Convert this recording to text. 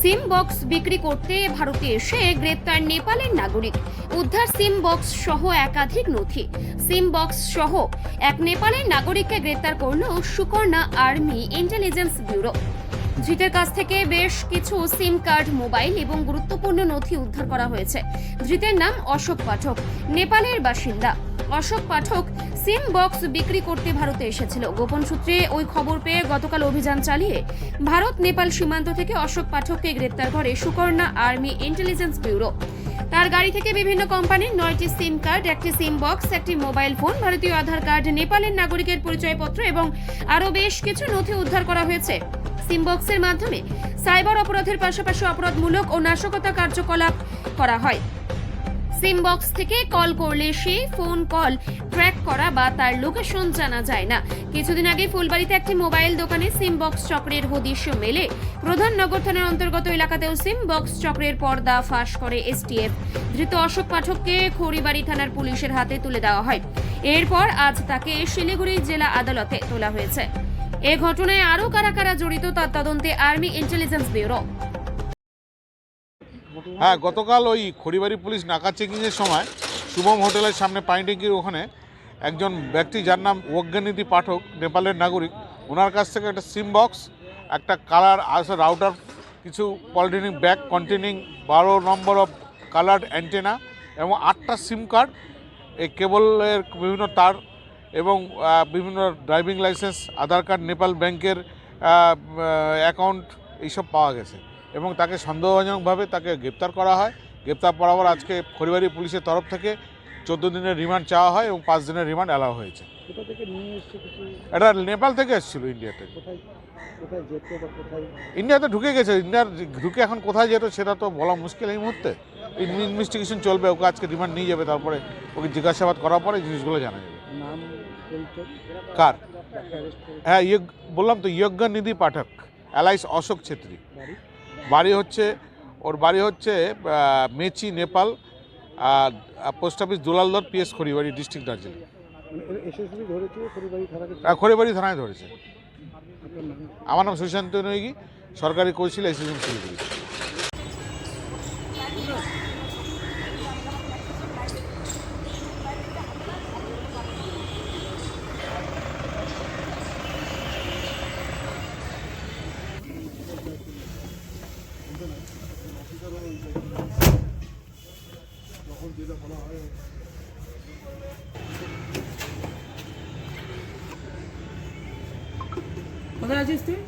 SIM box বিক্রি করতে ভারতে এসে গ্রেপ্তার নেপালের নাগরিক। উদ্ধার সিম বক্স সহ একাধিক নথি। সিম বক্স সহ এক নেপালের নাগরিককে গ্রেপ্তার করল সুকর্ণা আর্মি ইন্টেলিজেন্স ব্যুরো। ধৃতের কাছ থেকে বেশ কিছু সিম কার্ড, মোবাইল এবং গুরুত্বপূর্ণ নথি উদ্ধার করা হয়েছে। ধৃতের নাম অশোক পাঠক, নেপালের বাসিন্দা। অশোক পাঠক সিম বক্স বিক্রি করতে ভারতে এসেছিল। গোপন সূত্রে ওই খবর পেয়ে গতকাল অভিযান চালিয়ে ভারত, নেপাল সীমান্ত থেকে অশোক পাঠককে গ্রেপ্তার করে সুকর্ণা আর্মি ইন্টেলিজেন্স ব্যুরো। তার গাড়ি থেকে বিভিন্ন কোম্পানির নয়টি সিম কার্ড, একটি সিম বক্স, একটি মোবাইল ফোন, ভারতীয় আধার কার্ড, নেপালের নাগরিকের পরিচয়পত্র এবং আরও বেশ কিছু নথি উদ্ধার করা হয়েছে। সিম বক্সের মাধ্যমে সাইবার অপরাধের পাশাপাশি অপরাধমূলক ও নাশকতা কার্যকলাপ করা হয়। সিম বক্স থেকে কল করলে সেই ফোন কল ট্র্যাক করা বা তার লোকেশন জানা যায় না। কিছুদিন আগে ফুলবাড়িতে একটি মোবাইল দোকানে সিম বক্স চক্রের হদিশ মেলে। প্রধান নগর থানার অন্তর্গত এলাকাতেও সিম বক্স চক্রের পর্দা ফাঁস করে এসটিএফ। ধৃত অশোক পাঠককে খড়িবাড়ি থানার পুলিশের হাতে তুলে দেওয়া হয়। এরপর আজ তাকে শিলিগুড়ি জেলা আদালতে তোলা হয়েছে। এ ঘটনায় আরও কারা কারা জড়িত তার তদন্তে আর্মি ইন্টেলিজেন্স ব্যুরো। হ্যাঁ গতকাল ওই খড়িবাড়ি পুলিশ নাকা চেকিংয়ের সময় শুভম হোটেলের সামনে ট্যাঙ্কির ওখানে একজন ব্যক্তি যার নাম অজ্ঞানীতি পাঠক, নেপালের নাগরিক, ওনার কাছ থেকে একটা সিম বক্স, একটা কালার আসে রাউটার, কিছু পলিথিনিক ব্যাগ কন্টেনিং বারো নম্বর অফ কালার্ড অ্যান্টেনা এবং আটটা সিম কার্ড, এই কেবলের বিভিন্ন তার এবং বিভিন্ন driving licence, Aadhaar card, Nepal ব্যাংকের অ্যাকাউন্ট এইসব পাওয়া গেছে। এবং তাকে সন্দেহজনকভাবে তাকে গ্রেপ্তার করা হয়। গ্রেপ্তার পর আজকে খড়িবাড়ি পুলিশের তরফ থেকে চোদ্দ দিনের রিমান্ড চাওয়া হয় এবং পাঁচ দিনের রিমান্ড অ্যালাউ হয়েছে। এটা নেপাল থেকে এসেছিল ইন্ডিয়াতে ইন্ডিয়াতে ঢুকে গেছে ইন্ডিয়ার ঢুকে এখন কোথায় যেত সেটা তো বলা মুশকিল এই মুহূর্তে। ইনভেস্টিগেশন চলবে ওকে আজকে রিমান্ড নিয়ে যাবে তারপরে ওকে জিজ্ঞাসাবাদ করার পরে জিনিসগুলো জানা যাবে। কার? হ্যাঁ বললাম তো যজ্ঞ নিধি পাঠক অ্যালাইস অশোক ছেত্রী। বাড়ি হচ্ছে, ওর বাড়ি হচ্ছে মেচি, নেপাল, আর post office Dulaldar PS Kharibari, district Darjeeling. Kharibari থানায় ধরেছে। আমার নাম সুশান্ত নৈগি, সরকারি কৌশিল এসিজন শিলিগুড়ি। কোথায় আছিস তুই